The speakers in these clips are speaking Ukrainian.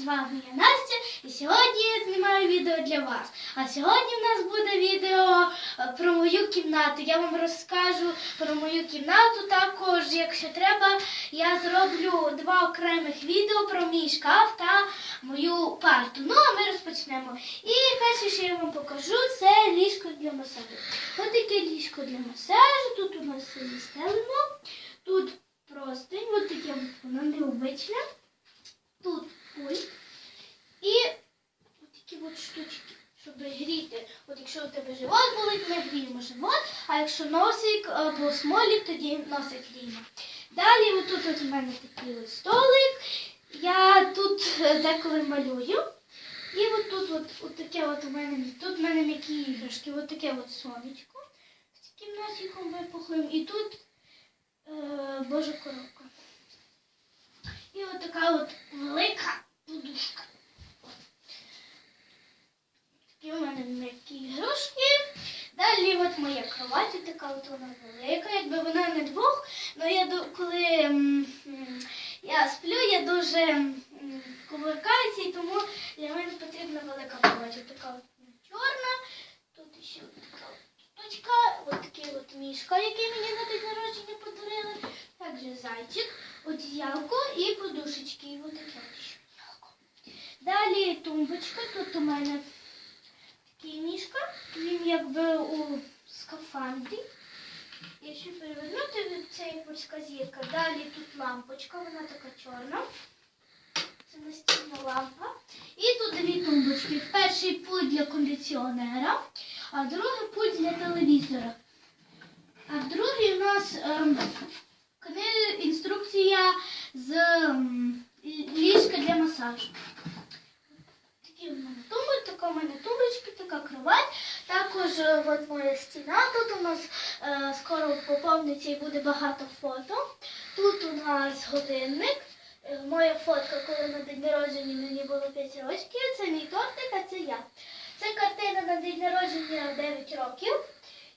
З вами я Настя, і сьогодні я знімаю відео для вас. А сьогодні в нас буде відео е, про мою кімнату. Я вам розкажу про мою кімнату. Також, якщо треба, я зроблю два окремих відео про мій шкаф та мою парту. Ну а ми розпочнемо. І перше, що я вам покажу, це ліжко для масажу. Ось таке ліжко для масажу. Тут у нас все застелено. Тут простинь, ось таке воно необичне. Тут пульт. І такі от штучки, щоб гріти. От якщо у тебе живот болить, ми гріємо живот, а якщо носик або смолік, тоді носик гріємо. Далі отут от у мене такий от столик. Я тут е, деколи малюю. І от тут от, от таке от у мене, тут в мене м'які іграшки, от таке от сонечко з кімнатиком випухлим. І тут е, Божа коробка. І от така от велика подушка. Такі у мене м'які іграшки. Далі от моя кровать, така от вона велика, якби вона не двох, але я коли м, я сплю, я дуже м, кувыркаюся, і тому для мене потрібна велика кровать. Така от чорна, тут ще така штучка, от такий от мішка, який мені на день народження подарили. Також зайчик, одіялко і подушечки. І от таке. Далі тумбочка, тут у мене такий мішка, він якби у скафандрі. Якщо перевернути, це як морська зірка. Далі тут лампочка, вона така чорна. Це настільна лампа. І тут дві тумбочки. Перший пульт для кондиціонера, а другий пульт для телевізора. А другий у нас ем, книга, інструкція з ліжка для масажу. Такі в мене тумби, така в мене тумбочка, така кровать. Також е, от моя стіна. Тут у нас е, скоро поповниться і буде багато фото. Тут у нас годинник. Е, Моя фотка, коли на день народження мені було 5 років. Це мій тортик, а це я. Це картина на день народження 9 років.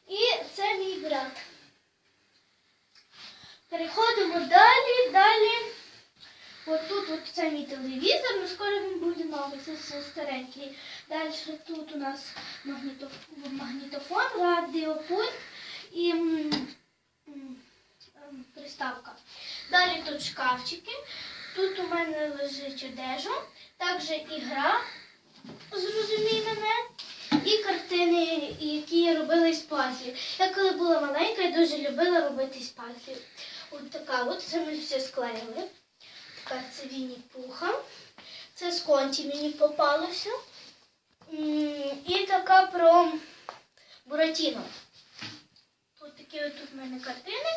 І це мій брат. Переходимо далі, далі. От тут от телевізор, ну скоро він буде новий, це старенький. Далі тут у нас магнітофон, радіопульт і приставка. Далі тут шкафчики. Тут у мене лежить одежа, також ігра, зрозумій мене, і картини, які я робила з пазлів. Я коли була маленька, я дуже любила робити з пазлів. От така, от це ми все склеїли. Така це Вінні Пуха. Це з конті мені попалося. І така про Буратіно. Ось такі от в мене картини.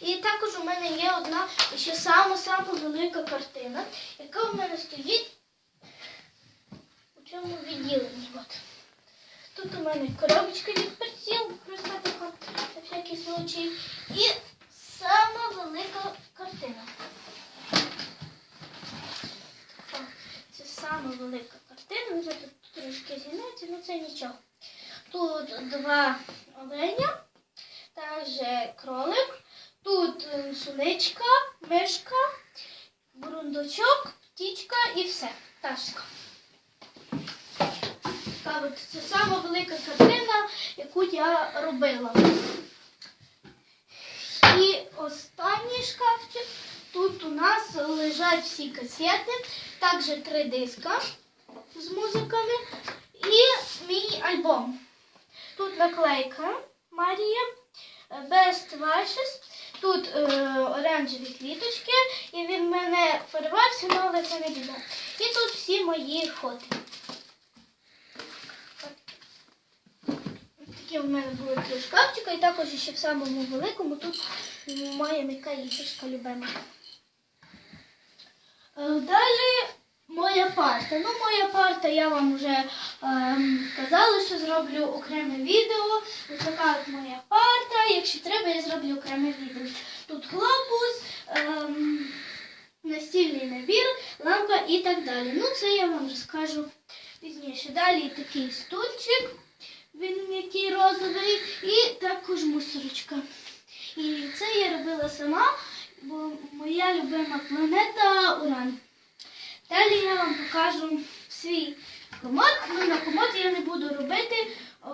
І також у мене є одна ще сама-сама велика картина, яка у мене стоїть у цьому відділенні. Тут у мене коробочка від перців, просто така на всякий случай сама велика картина. Така, Це сама велика картина. Вже тут трошки згинається, але це нічого. Тут два оленя, також кролик. Тут е, суничка, мишка, бурундучок, птічка і все. От це сама велика картина, яку я робила. І останній шкафчик. Тут у нас лежать всі касети, також три диска з музиками і мій альбом. Тут наклейка Марія, Best Wishes. Тут е, оранжеві квіточки, і він мене фарбувався, ну, але це не біда. І тут всі мої фото. Такі в мене були три шкафчика, і також ще в самому великому тут моя м'яка іграшка любима. Е, Далі моя парта. Ну, моя парта, я вам вже ем, казала, що зроблю окреме відео. Ось така от моя парта. Якщо треба, я зроблю окреме відео. Тут глобус, ем, настільний набір, лампа і так далі. Ну, це я вам розкажу пізніше. Далі такий стульчик, він м'який розовий, і також мусорочка. І це я робила сама, бо моя любима планета Уран. Далі я вам покажу свій комод. Ну, на комод я не буду робити о,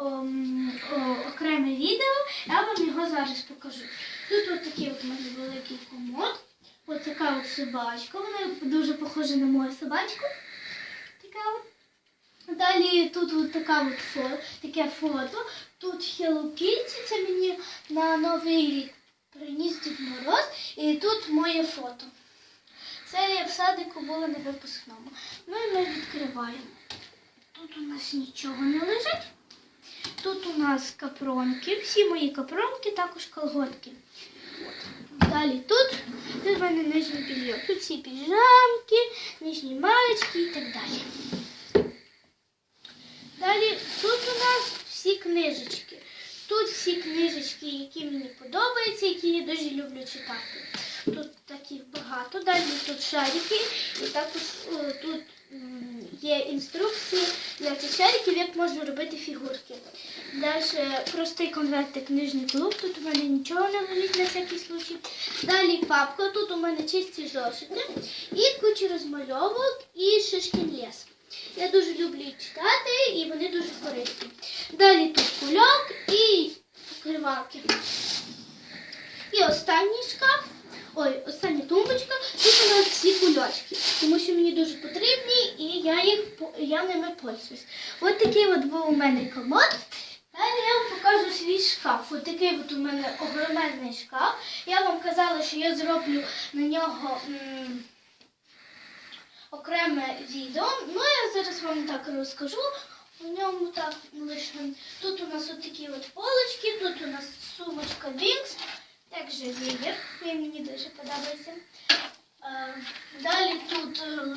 окреме відео, я вам його зараз покажу. Тут от такий от у мене великий комод. Ось така от собачка. Вона дуже похожа на мою собачку. Така от. Далі тут от така от фото, таке фото. Тут Hello Kitty, це мені на Новий рік приніс Дід Мороз. І тут моє фото. Це я в садику була на випускному. Ну і ми відкриваємо. Тут у нас нічого не лежить. Тут у нас капронки. Всі мої капронки, також колготки. От. Далі тут, тут в мене нижнє більйо. Тут всі піжамки, нижні маєчки і так далі. Далі тут у нас всі книжечки. Тут всі книжечки, які мені подобаються, які я дуже люблю читати. Тут таких багато. Далі тут шарики, і також тут є інструкції для цих шариків, як можна робити фігурки. Далі простий конвертик книжний клуб. Тут у мене нічого не лежить на всякий случай. Далі папка, тут у мене чисті зошити і куча розмальовок і шишкін ліс. Я дуже люблю їх читати і вони дуже корисні. Далі тут кульок і покривалки. І останній шкаф, ой, остання тумбочка, тут у нас всі кульочки, тому що мені дуже потрібні і я їх я ними пользуюсь. Ось такий от був у мене комод. Далі я вам покажу свій шкаф. Ось такий от у мене огроменний шкаф. Я вам казала, що я зроблю на нього. окреме відео. Ну, я зараз вам так розкажу. У ньому так лише. Тут у нас от такі от полочки, тут у нас сумочка Вінкс, також вігер, він мені дуже подобається. Е, Далі тут е,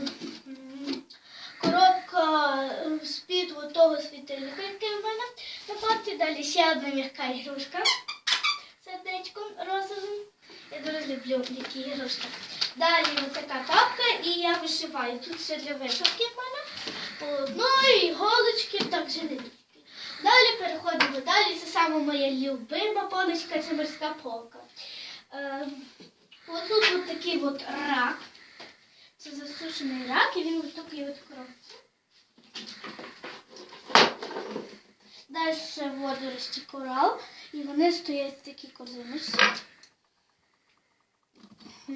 коробка е, з-під того світильника, який в мене на парті. Далі ще одна м'яка ігрушка сердечком розовим. Я дуже люблю м'які ігрушки. Далі ось така тапка і я вишиваю. Тут все для вишивки в мене. Полотної, іголочки, так же не тільки. Далі переходимо далі. Це саме моя любима поличка, це морська полка. Е, от тут от такий от рак. Це засушений рак, і він ось такий от коробці. Далі водорості корал, і вони стоять в такій корзиночці.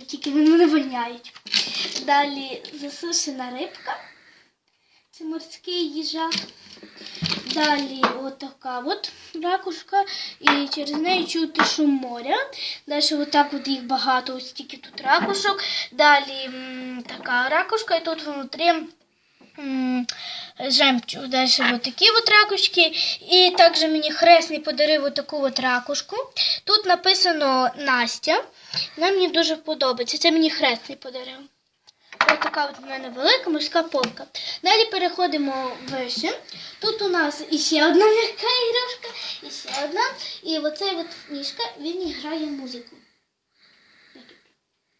Тільки вони не воняють. Далі засушена рибка. Це морський їжак. Далі отака от ракушка, і через неї чути шум моря. Далі отак от їх багато, ось тільки тут ракушок. Далі така ракушка, і тут внутрі жемчуг. Далі от такі от ракушки. І також мені хресний подарив отаку от ракушку. Тут написано Настя. Вона мені дуже подобається. Це мені хресний подарив. Ось така от в мене велика морська полка. Далі переходимо вище. Тут у нас іще одна м'яка іграшка, і ще одна. І оцей от мішка, він грає музику.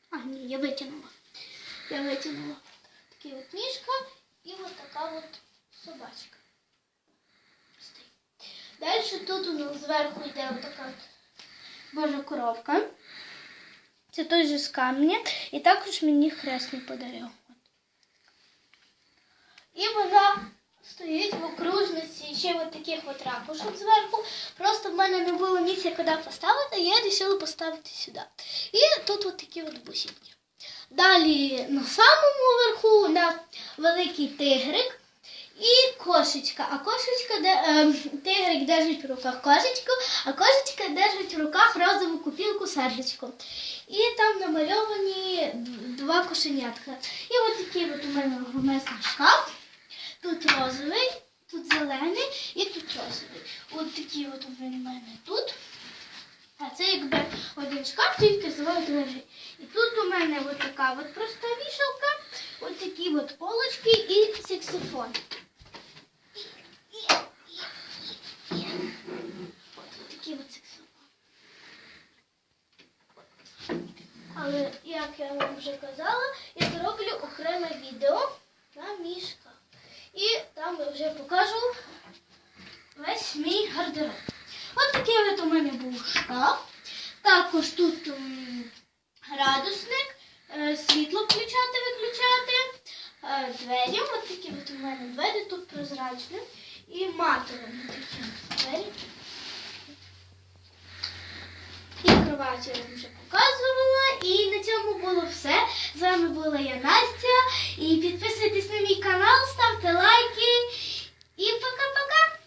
А, ні, я витягнула. Я витягнула. Такий от мішка і от така от собачка. Далі тут у нас зверху йде от божа коробка. Це той же з камня. І також мені хресний подарив. От. І вона стоїть в окружності ще от таких от ракушок зверху. Просто в мене не було місця, куди поставити, я вирішила поставити сюди. І тут от такі от бусинки. Далі на самому верху у нас великий тигрик і кошечка. А кошечка, ем, тигрик держить в руках кошечку, а кошечка держить в руках розову купілку сердечко. І там намальовані два кошенятка. І от такий от у мене громесний шкаф. Тут розовий, тут зелений і тут розовий. От такі от у мене тут. А це якби один шкаф, тільки зелений лежить. І тут у мене от така от проста вішалка, от такі от полочки і саксофон. От такий от саксофон. Але як я вам вже казала, я зроблю окреме відео на мішках. І там я вже покажу весь мій гардероб. От такий от у мене був шкаф. Також тут градусник, е, світло включати, виключати. е, двері. От такі от у мене двері тут прозрачні. І матові двері. І кровать я вже показувала. І на цьому було все. З вами була я Настя. І підписуйтесь на мій канал, ставте лайки. І пока-пока!